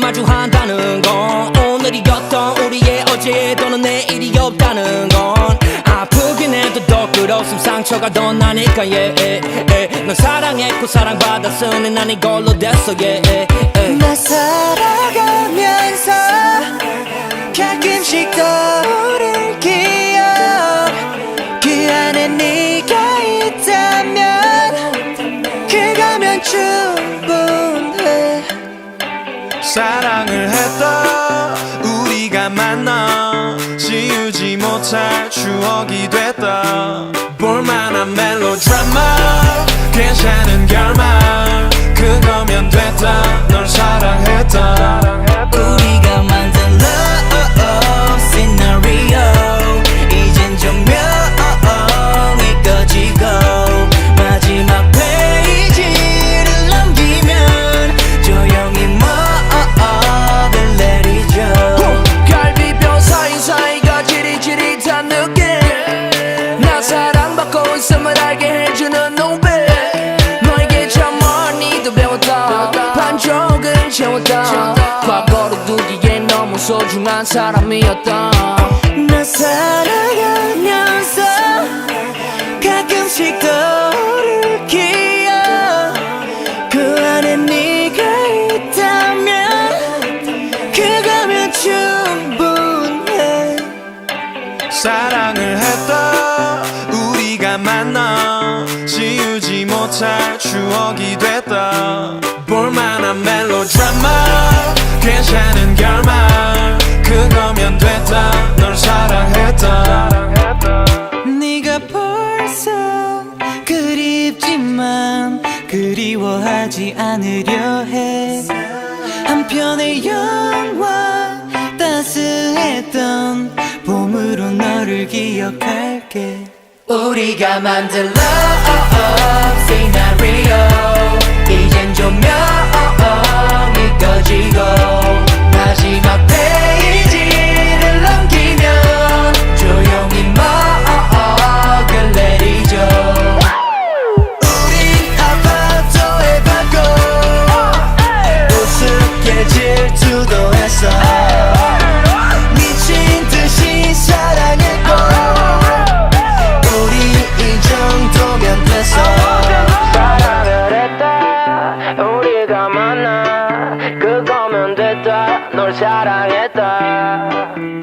마주한다는 건 오늘이었던 우리의 어제 또는 내일이 없다는 건 아프긴 해도 더 끌었음 상처가 더 나니까 yeah, yeah, yeah. 넌 사랑했고 사랑받았으니 난 이걸로 됐어 yeah, yeah, yeah. 나 살아가면서 가끔씩 떠오를 기억 그 안에 네가 있다면 그거면 충분해 사랑을 했다. 우리가 만나 지우지 못할 추억이 됐다. 볼만한 멜로드라마 괜찮은 결말 소중한 사람이었다 나 살아가면서 가끔씩 떠오를 기억. 그 안에 네가 있다면 그거면 충분해. 사랑을 했다 우리가 만나 지우지 못할 추억이 됐다 그립지만 그리워하지 않으려 해. 한편의 영화 따스했던 봄으로 너를 기억할게. 우리가 만든 love 우리가 만나 그거면 됐다. 널 사랑했다